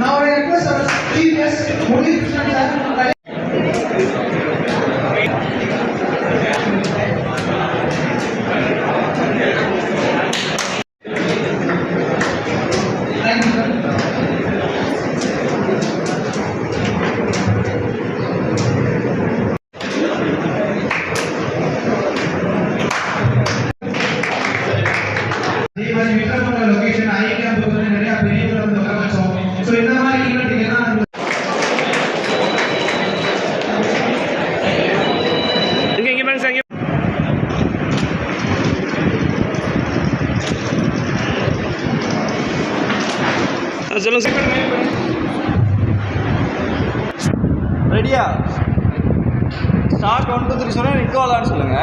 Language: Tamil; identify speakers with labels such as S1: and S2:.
S1: ನಾವು மாதிரி விக்ரமோட லொகேஷன் ஐ கேம்ப் வந்து நிறைய பெரியவங்க வந்து உட்கார வச்சோம். ஸோ இந்த மாதிரி ஈவெண்ட் எல்லாம்
S2: இங்க இங்க பாருங்க சார் இங்க. ஆ, சொல்லுங்க சார்.
S3: ரெடியா? ஸ்டார்ட் ஒன் டூ த்ரீ சொன்னா நிக்கோலான்னு சொல்லுங்க.